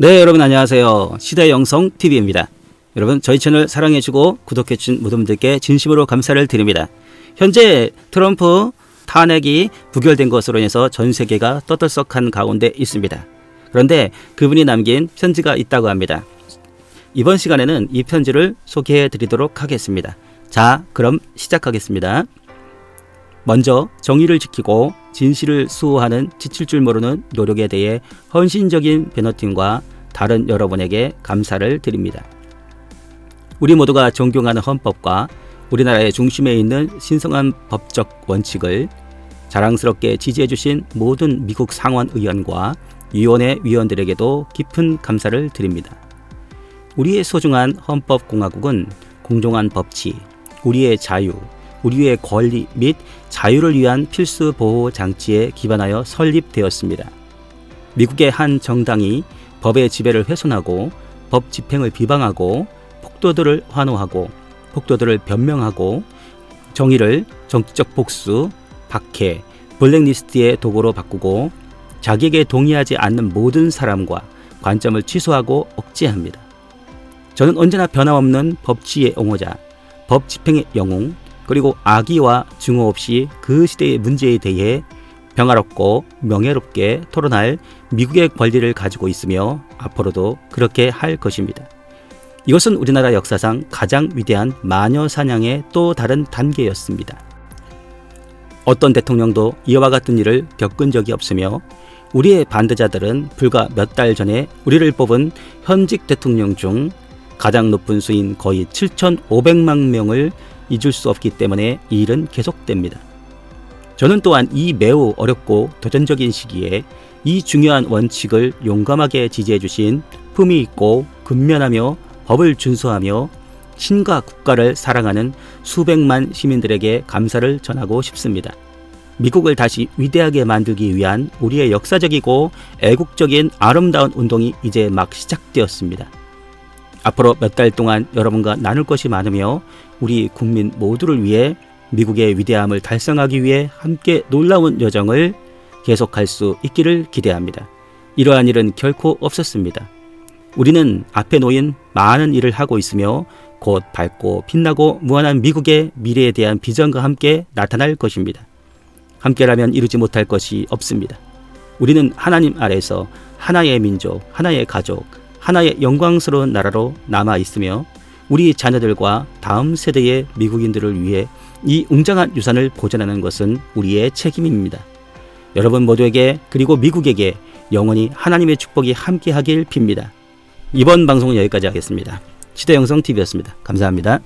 네, 여러분 안녕하세요. 시대 영성 TV입니다. 여러분 저희 채널 사랑해 주고 구독해 주신 모든 분들께 진심으로 감사를 드립니다. 현재 트럼프 탄핵이 부결된 것으로 인해서 전 세계가 떠들썩한 가운데 있습니다. 그런데 그분이 남긴 편지가 있다고 합니다. 이번 시간에는 이 편지를 소개해 드리도록 하겠습니다. 자, 그럼 시작하겠습니다. 먼저 정의를 지키고 진실을 수호하는 지칠 줄 모르는 노력에 대해 헌신적인 베너팀과 다른 여러분에게 감사를 드립니다. 우리 모두가 존경하는 헌법과 우리나라의 중심에 있는 신성한 법적 원칙을 자랑스럽게 지지해 주신 모든 미국 상원 의원과 위원회 위원들에게도 깊은 감사를 드립니다. 우리의 소중한 헌법 공화국은 공정한 법치, 우리의 자유, 우리의 권리 및 자유를 위한 필수 보호 장치에 기반하여 설립되었습니다. 미국의 한 정당이 법의 지배를 훼손하고 법 집행을 비방하고 폭도들을 환호하고 폭도들을 변명하고 정의를 정치적 복수, 박해, 블랙리스트의 도구로 바꾸고 자기에게 동의하지 않는 모든 사람과 관점을 취소하고 억제합니다. 저는 언제나 변함없는 법치의 옹호자, 법 집행의 영웅, 그리고 악의와 증오 없이 그 시대의 문제에 대해 평화롭고 명예롭게 토론할 미국의 권리를 가지고 있으며 앞으로도 그렇게 할 것입니다. 이것은 우리나라 역사상 가장 위대한 마녀 사냥의 또 다른 단계였습니다. 어떤 대통령도 이와 같은 일을 겪은 적이 없으며 우리의 반대자들은 불과 몇 달 전에 우리를 뽑은 현직 대통령 중 가장 높은 수인 거의 7,500만 명을 잊을 수 없기 때문에 이 일은 계속됩니다. 저는 또한 이 매우 어렵고 도전적인 시기에 이 중요한 원칙을 용감하게 지지해 주신 품위 있고 근면하며 법을 준수하며 신과 국가를 사랑하는 수백만 시민들에게 감사를 전하고 싶습니다. 미국을 다시 위대하게 만들기 위한 우리의 역사적이고 애국적인 아름다운 운동이 이제 막 시작되었습니다. 앞으로 몇 달 동안 여러분과 나눌 것이 많으며 우리 국민 모두를 위해 미국의 위대함을 달성하기 위해 함께 놀라운 여정을 계속할 수 있기를 기대합니다. 이러한 일은 결코 없었습니다. 우리는 앞에 놓인 많은 일을 하고 있으며 곧 밝고 빛나고 무한한 미국의 미래에 대한 비전과 함께 나타날 것입니다. 함께라면 이루지 못할 것이 없습니다. 우리는 하나님 아래서 하나의 민족, 하나의 가족, 하나의 영광스러운 나라로 남아 있으며 우리 자녀들과 다음 세대의 미국인들을 위해 이 웅장한 유산을 보존하는 것은 우리의 책임입니다. 여러분 모두에게 그리고 미국에게 영원히 하나님의 축복이 함께하길 빕니다. 이번 방송은 여기까지 하겠습니다. 시대영성TV였습니다. 감사합니다.